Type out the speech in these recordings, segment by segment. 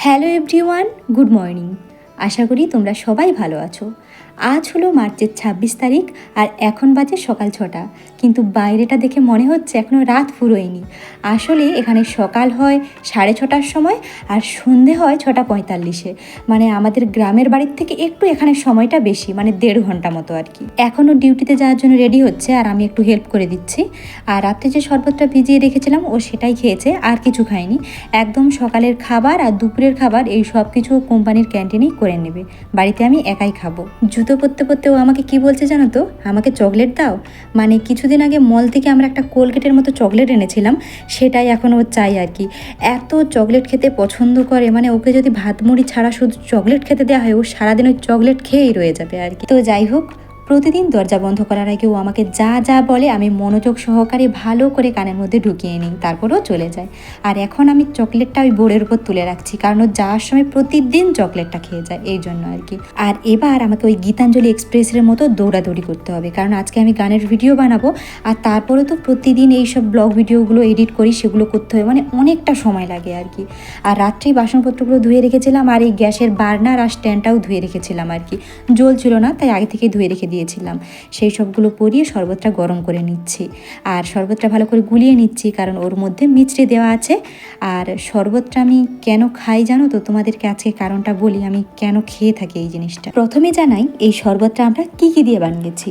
Hello everyone good morning. আশা করি তোমরা সবাই ভালো আছো। আজ হলো মার্চের ছাব্বিশ তারিখ আর এখন বাজে সকাল ছটা। কিন্তু বাইরেটা দেখে মনে হচ্ছে এখনও রাত ফুরোয়নি। আসলে এখানে সকাল হয় সাড়ে ছটার সময় আর সন্ধে হয় ছটা পঁয়তাল্লিশে। মানে আমাদের গ্রামের বাড়ির থেকে একটু এখানে সময়টা বেশি মানে দেড় ঘণ্টা মতো আর কি। এখনও ডিউটিতে যাওয়ার জন্য রেডি হচ্ছে আর আমি একটু হেল্প করে দিচ্ছি। আর রাত্রে যে শরবতটা ভিজিয়ে রেখেছিলাম ও সেটাই খেয়েছে, আর কিছু খায়নি। একদম সকালের খাবার আর দুপুরের খাবার এই সব কিছু কোম্পানির ক্যান্টিনেই করে নেবে। বাড়িতে আমি একাই খাব। জুতো পরতে পরতে ও আমাকে কি বলছে জানো তো? আমাকে চকলেট দাও। মানে কিছুদিন আগে মল থেকে আমরা একটা কোলগেটের মতো চকলেট এনেছিলাম, সেটাই এখন ও চাই আর কি। এত চকলেট খেতে পছন্দ করে মানে ওকে যদি ভাত মুড়ি ছাড়া শুধু চকলেট খেতে দেওয়া হয়, ও সারাদিন ওই চকলেট খেয়েই রয়ে যাবে আর কি। তো যাই হোক প্রতিদিন দরজা বন্ধ করার আগে ও আমাকে যা যা বলে আমি মনোযোগ সহকারে ভালো করে কানের মধ্যে ঢুকিয়ে নিই, তারপরেও চলে যায়। আর এখন আমি চকলেটটা ওই বোর্ডের উপর তুলে রাখছি, কারণ ও যাওয়ার সময় প্রতিদিন চকলেটটা খেয়ে যায়, এই জন্য আর কি। আর এবার আমাকে ওই গীতাঞ্জলি এক্সপ্রেসের মতো দৌড়াদৌড়ি করতে হবে, কারণ আজকে আমি গানের ভিডিও বানাবো, আর তারপরে তো প্রতিদিন এই সব ব্লগ ভিডিওগুলো এডিট করি, সেগুলো করতে হবে মানে অনেকটা সময় লাগে আর কি। আর রাত্রেই বাসনপত্রগুলো ধুয়ে রেখেছিলাম, আর এই গ্যাসের বার্নার আর স্ট্যান্ডটাও ধুয়ে রেখেছিলাম আর কি। জল ছিল না, তাই আগে থেকে ধুয়ে রেখে দিয়েছিলাম। সেই সবগুলো পরিয়ে শরবতটা গরম করে নিচ্ছি। আর শরবতটা ভালো করে গুলিয়ে নিচ্ছি, কারণ ওর মধ্যে মিচড়ে দেওয়া আছে। আর শরবতটা আমি কেন খাই জানো তো? তোমাদেরকে আজকে কারণটা বলি, আমি কেন খেয়ে থাকি এই জিনিসটা। প্রথমে জানাই, এই শরবতটা আমরা কী কী দিয়ে বানিয়েছি?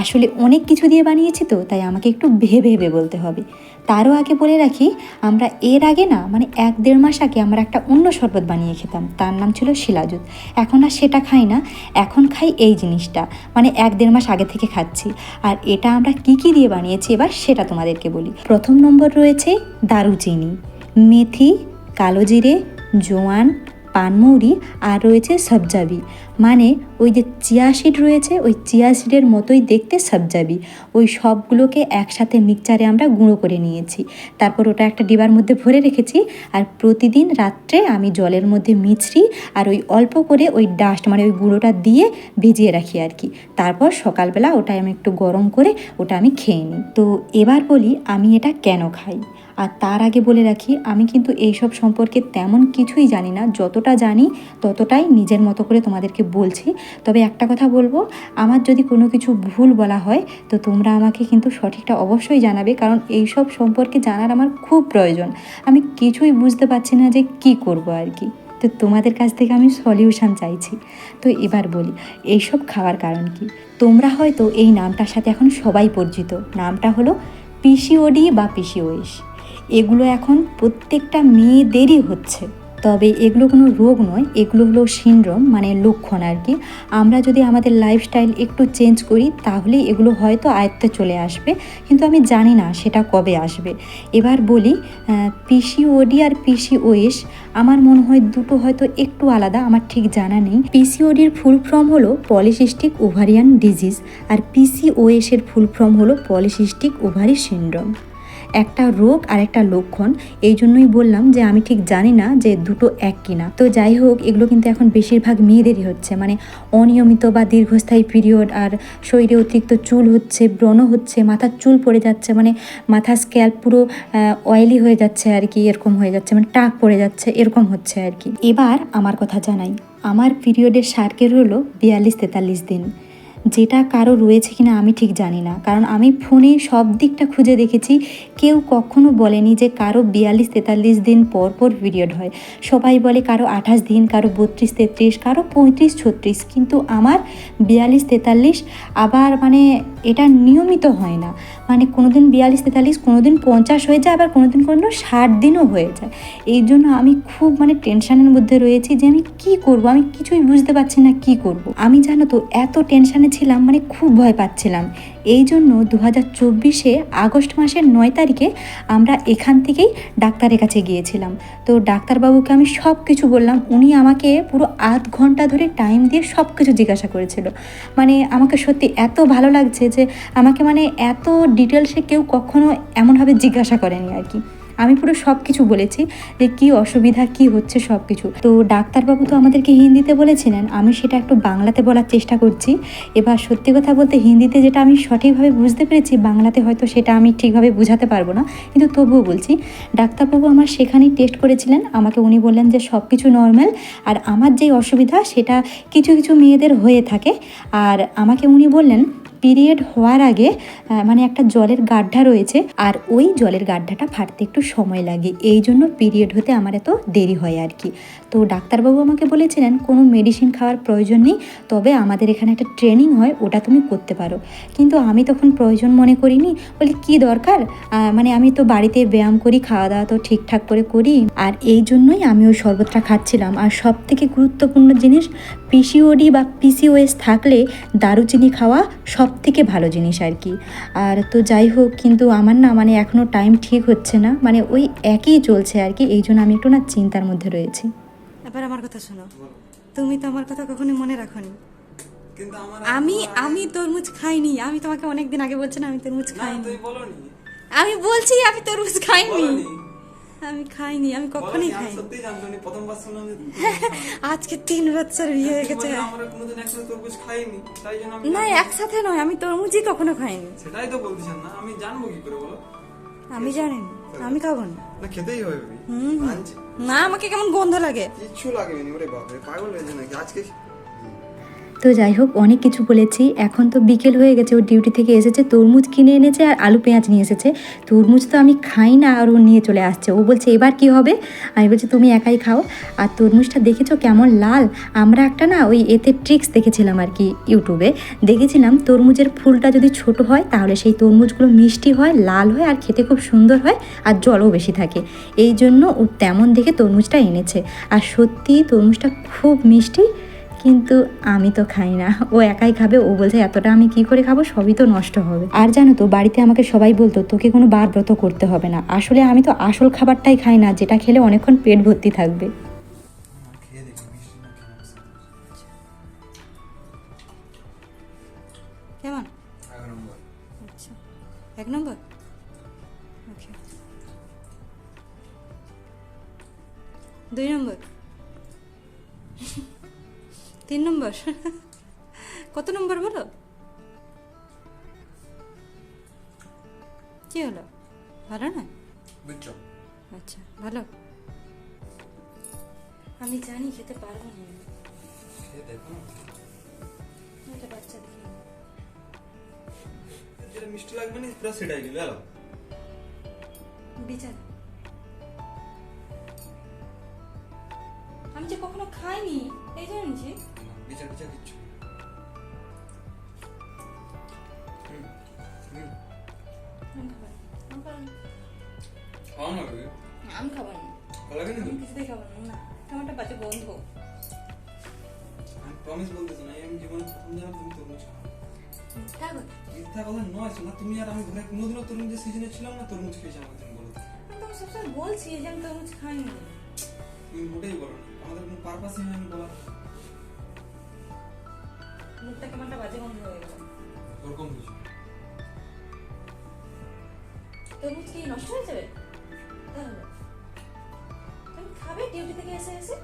আসলে অনেক কিছু দিয়ে বানিয়েছি তো, তাই আমাকে একটু ভেবে ভেবে বলতে হবে। তারও আগে বলে রাখি, আমরা এর আগে না মানে এক দেড় মাস আগে আমরা একটা অন্য শরবত বানিয়ে খেতাম। তার নাম ছিল শিলাজুত এখন আর সেটা খাই না, এখন খাই এই জিনিসটা। মানে এক দেড় মাস আগে থেকে খাচ্ছি। আর এটা আমরা কি কি দিয়ে বানিয়েছি এবার সেটা তোমাদেরকে বলি। প্রথম নম্বর রয়েছে দারুচিনি, মেথি, কালো জিরে, জোয়ান পানমৌরি আর রয়েছে সবজাবি। মানে ওই যে চিয়া সিড রয়েছে, ওই চিয়া সিডের মতোই দেখতে সবজাবি। ওই সবগুলোকে একসাথে মিক্সচারে আমরা গুঁড়ো করে নিয়েছি। তারপর ওটা একটা ডিবার মধ্যে ভরে রেখেছি আর প্রতিদিন রাত্রে আমি জলের মধ্যে মিছরি আর ওই অল্প করে ওই ডাস্ট মানে ওই গুঁড়োটা দিয়ে ভিজিয়ে রাখি আর কি। তারপর সকালবেলা ওটা আমি একটু গরম করে ওটা আমি খেয়ে নিই। তো এবার বলি আমি এটা কেন খাই? আর তার আগে বলে রাখি, আমি কিন্তু এইসব সম্পর্কে তেমন কিছুই জানি না। যতটা জানি, ততটাই নিজের মতো করে তোমাদেরকে বলছি। তবে একটা কথা বলব, আমার যদি কোনো কিছু ভুল বলা হয়, তো তোমরা আমাকে কিন্তু সঠিকটা অবশ্যই জানাবে, কারণ এইসব সম্পর্কে জানার আমার খুব প্রয়োজন। আমি কিছুই বুঝতে পারছি না যে কি করব আর কি। তো তোমাদের কাছ থেকে আমি সলিউশন চাইছি। তো এবার বলি, এইসব খাওয়ার কারণ কি? তোমরা হয়তো এই নামটার সাথে এখন সবাই পরিচিত। নামটা হলো পিসিওডি বা পিসিওএস। এগুলো এখন প্রত্যেকটা মেয়েদেরই হচ্ছে। তবে এগুলো কোনো রোগ নয়, এগুলো হলো সিনড্রোম মানে লক্ষণ আর কি। আমরা যদি আমাদের লাইফস্টাইল একটু চেঞ্জ করি, তাহলে এগুলো হয়তো আয়ত্তে চলে আসবে। কিন্তু আমি জানি না সেটা কবে আসবে। এবার বলি পিসিওডি আর পিসিওএস আমার মনে হয় দুটো হয়তো একটু আলাদা, আমার ঠিক জানা নেই। পিসিওডির ফুল ফর্ম হলো পলিসিস্টিক ওভারিয়ান ডিজিজ আর পিসিওএস এর ফুল ফর্ম হলো পলিসিস্টিক ওভারি সিনড্রোম একটা রোগ আর একটা লক্ষণ, এই জন্যই বললাম যে আমি ঠিক জানি না যে দুটো এক কিনা। তো যাই হোক, এগুলো কিন্তু এখন বেশিরভাগ মেয়েদেরই হচ্ছে। মানে অনিয়মিত বা দীর্ঘস্থায়ী পিরিয়ড আর শরীরে অতিরিক্ত চুল হচ্ছে, ব্রণ হচ্ছে, মাথার চুল পড়ে যাচ্ছে মানে মাথার স্ক্যাল্প পুরো অয়েলি হয়ে যাচ্ছে আর কি, এরকম হয়ে যাচ্ছে মানে টাক পড়ে যাচ্ছে, এরকম হচ্ছে আর কি। এবার আমার কথা জানাই। আমার পিরিয়ডের সার্কেল হলো বিয়াল্লিশ তেতাল্লিশ দিন। যেটা কারও রয়েছে কিনা আমি ঠিক জানি না। কারণ আমি ফোনে সব দিকটা খুঁজে দেখেছি। কেউ কখনো বলেনি যে কারও বিয়াল্লিশ তেতাল্লিশ দিন পর পর পিরিয়ড হয়। সবাই বলে কারও আঠাশ দিন, কারও বত্রিশ, তেত্রিশ, কারও পঁয়ত্রিশ, ছত্রিশ। কিন্তু আমার বিয়াল্লিশ, তেতাল্লিশ আবার মানে এটা নিয়মিত হয় না। মানে কোনো দিন বিয়াল্লিশ তেতাল্লিশ কোনো দিন পঞ্চাশ হয়ে যায়, আবার কোনো দিন কোনো ষাট দিনও হয়ে যায়। এই জন্য আমি খুব মানে টেনশানের মধ্যে রয়েছি যে আমি কি করব? আমি কিছুই বুঝতে পারছি না কি করব। আমি জানো তো, এত টেনশানে ছিলাম মানে খুব ভয় পাচ্ছিলাম। এই জন্য দু হাজার চব্বিশে আগস্ট মাসের নয় তারিখে আমরা এখান থেকেই ডাক্তারের কাছে গিয়েছিলাম। তো ডাক্তারবাবুকে আমি সব কিছু বললাম। উনি আমাকে পুরো আধ ঘণ্টা ধরে টাইম দিয়ে সব কিছু জিজ্ঞাসা করেছিল। মানে আমাকে সত্যি এত ভালো লাগছে যে আমাকে মানে এত ডিটেলসে কেউ কখনো এমনভাবে জিজ্ঞাসা করেনি আর কি। আমি পুরো সব কিছু বলেছি যে কি অসুবিধা, কি হচ্ছে সব কিছু তো ডাক্তারবাবু তো আমাদেরকে হিন্দিতে বলেছিলেন, আমি সেটা একটু বাংলাতে বলার চেষ্টা করছি। এবার সত্যি কথা বলতে হিন্দিতে যেটা আমি সঠিকভাবে বুঝতে পেরেছি, বাংলাতে হয়তো সেটা আমি ঠিকভাবে বুঝাতে পারব না, কিন্তু তবুও বলছি, ডাক্তারবাবু আমার সেখানেই টেস্ট করেছিলেন, আমাকে উনি বললেন যে সব কিছু নর্মাল আর আমার যেই অসুবিধা সেটা কিছু কিছু মেয়েদের হয়ে থাকে। আর আমাকে উনি বললেন পিরিয়ড হওয়ার আগে মানে একটা জলের গাড্ডা রয়েছে, আর ওই জলের গাড্ডাটা ফাটতে একটু সময় লাগে। এই জন্য পিরিয়ড হতে আমার এত দেরি হয় আর কি। তো ডাক্তারবাবু আমাকে বলেছিলেন, কোনো মেডিসিন খাওয়ার প্রয়োজন নেই, তবে আমাদের এখানে একটা ট্রেনিং হয়, ওটা তুমি করতে পারো। কিন্তু আমি তখন প্রয়োজন মনে করিনি, বলি কি দরকার? মানে আমি তো বাড়িতে ব্যায়াম করি খাওয়া দাওয়া তো ঠিকঠাক করে করি, আর এই জন্যই আমি ওই শরবতটা খাচ্ছিলাম। আর সব থেকে গুরুত্বপূর্ণ জিনিস, পিসিওডি বা পিসিওএস থাকলে দারুচিনি খাওয়া সব থেকে ভালো জিনিস আর কি। আর তো যাই হোক কিন্তু আমার না মানে এখনও টাইম ঠিক হচ্ছে না। মানে ওই একই চলছে আর কি এই জন্য আমি একটু না চিন্তার মধ্যে রয়েছি। এবার আমার কথা শোনো। তুমি তো আমার কথা কখনো মনে রাখোনি। আমি আমি তরমুজ খাইনি। আমি তোমাকে অনেক দিন আগে বলছি না আমি তরমুজ খাইনি। তুই বলনি। আমি বলছি আমি তরমুজ খাইনি। আমি খাইনি আমি কখনোই জানতো না প্রথমবার শুনলাম আজকে তিন বছর বিয়ে হয়ে গেছে। আমরা কোনোদিন একসাথে তরমুজ খাইনি তাই জন্য না। একসাথে নয় আমি তরমুজই কখনো খাইনি। সেটাই তো বলতেছেন না আমি জানব কি করে বলো? আমি জানি না আমি খাব না। না খেতেই হবে হুম। না আমাকে কেমন গন্ধ লাগে? কিচ্ছু ওরে বাপরে পাগল হয়েছে নাকি? আজকে তো যাই হোক, অনেক কিছু বলেছি। এখন তো বিকেল হয়ে গেছে, ও ডিউটি থেকে এসেছে, তরমুজ কিনে এনেছে আর আলু পেঁয়াজ নিয়ে এসেছে। তরমুজ তো আমি খাই না আর ও নিয়ে চলে আসছে। ও বলছে, এবার কি হবে? আমি বলছি, তুমি একাই খাও। আর তরমুজটা দেখেছ কেমন লাল? আমরা একটা না ওই এতে ট্রিক্স দেখেছিলাম আর কি ইউটিউবে। দেখেছিলাম তরমুজের ফুলটা যদি ছোট হয়, তাহলে সেই তরমুজগুলো মিষ্টি হয়, লাল হয় আর খেতে খুব সুন্দর হয় আর জলও বেশি থাকে। এই জন্য ও তেমন দেখে তরমুজটা এনেছে। আর সত্যি তরমুজটা খুব মিষ্টি। কিন্তু আমি তো খাই না। ও একাই খাবে ও বলছে এতটা আমি কি করে খাব? সবই তো নষ্ট হবে। আর জানো তো বাড়িতে আমাকে সবাই বলতো তোকে কোনো বার ব্রত করতে হবে না। আসলে আমি তো আসল খাবারটাই খাই না যেটা খেলে অনেকক্ষণ পেট ভর্তি থাকবে। কেমন? কেমন এক নম্বর। আচ্ছা। এক নম্বর? দুই নম্বর? তিন নম্বর? কত নম্বর বলো? কি হলো? ভালো না আচ্ছা ভালো। আমি জানি খেতে পারব না। খেয়ে দেখো। না। এটা বাচ্চা দেখি যেটা মিষ্টি লাগবে না? পুরো সেটাই বিচার। আমি যে কখনো খাইনি এই জন্য নিয়েছি বিচার বিচার কিচ্ছু হুম, হুম। আমি খাব আমি খাব খাও না বাবু আমি খাব না ভালো লাগে না কিছুতেই খাব না না। একটা বাজে গন্ধ। আমি প্রমিস বলতেছি না আমি জীবনে প্রথম জানা তুমি তরমুজ খাও। মিথ্যা কথা। নয় শোনা তুমি আর আমি ঘরে কোনোদিনও তরমুজের সিজনে ছিলাম না তরমুজ খেয়েছি আমাকে তুমি বলো। আমি তোমাকে সবসময় বলছি যে আমি তরমুজ খাইনি। তুমি মোটেই বলো না আমাদের কোনো পারপাসই হয়নি বলা মুখটা কেমন একটা বাজে গন্ধ হয়ে গেল। ওরকম কিছু। তরমুজ কি নষ্ট হয়ে যাবে? তাহলে। তুমি খাবে ডিউটি থেকে এসে এসে?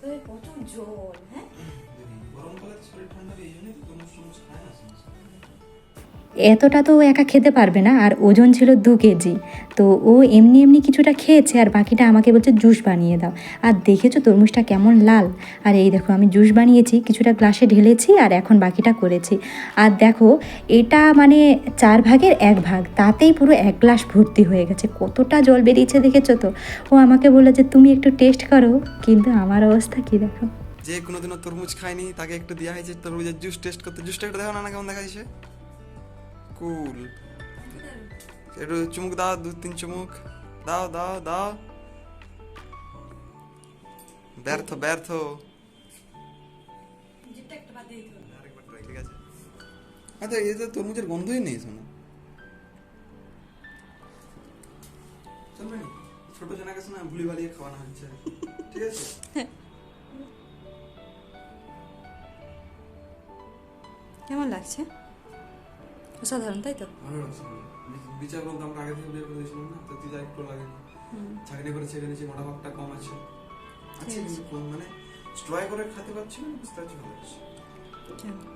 তবে প্রচুর জল হ্যাঁ? গরমকালে শরীর ঠান্ডা এই জন্যই তো তরমুজ টরমুজ খায় না। এতটা তো একা খেতে পারবে না, আর ওজন ছিল দু কেজি। তো ও এমনি এমনি কিছুটা খেয়েছে, আর বাকিটা আমাকে বলছে, জুস বানিয়ে দাও। আর দেখেছ তরমুজটা কেমন লাল? আর এই দেখো, আমি জুস বানিয়েছি, কিছুটা গ্লাসে ঢেলেছি, আর এখন বাকিটা করেছি। আর দেখো, এটা মানে চার ভাগের এক ভাগ, তাতেই পুরো এক গ্লাস ভর্তি হয়ে গেছে। কতটা জল বেরিয়েছে দেখেছ তো? ও আমাকে বলল যে, তুমি একটু টেস্ট করো। কিন্তু আমার অবস্থা কি দেখো? যে কোনোদিনও তরমুজ খায়নি, তাকে একটু দেওয়া হয়েছে তরমুজের জুস টেস্ট করতে। জুসটা একটু দেখো না কেমন দেখা যাচ্ছে কুল একটু চুমুক দাও দু তিন চুমুক দাও। দাও দাও ব্যর্থ ব্যর্থ আচ্ছা এতে তরমুজের গন্ধই নেই শোনো। ছোট জনাকে শোনা ভুলি ভালিয়ে খাওয়ানো হচ্ছে। ঠিক আছে? কেমন লাগছে? অসাধারণ তাই তো? বিচার বলতে আমরা আগে থেকে বের করে দিয়েছিলাম না? তো দিদা একটু লাগে। চাকরি করে ছেড়ে দিয়েছি মোটা ভাগটা কম আছে। আছে কিন্তু মানে স্ট্রয় করে খেতে পারছি না বুঝতে পারছি ভালো চলো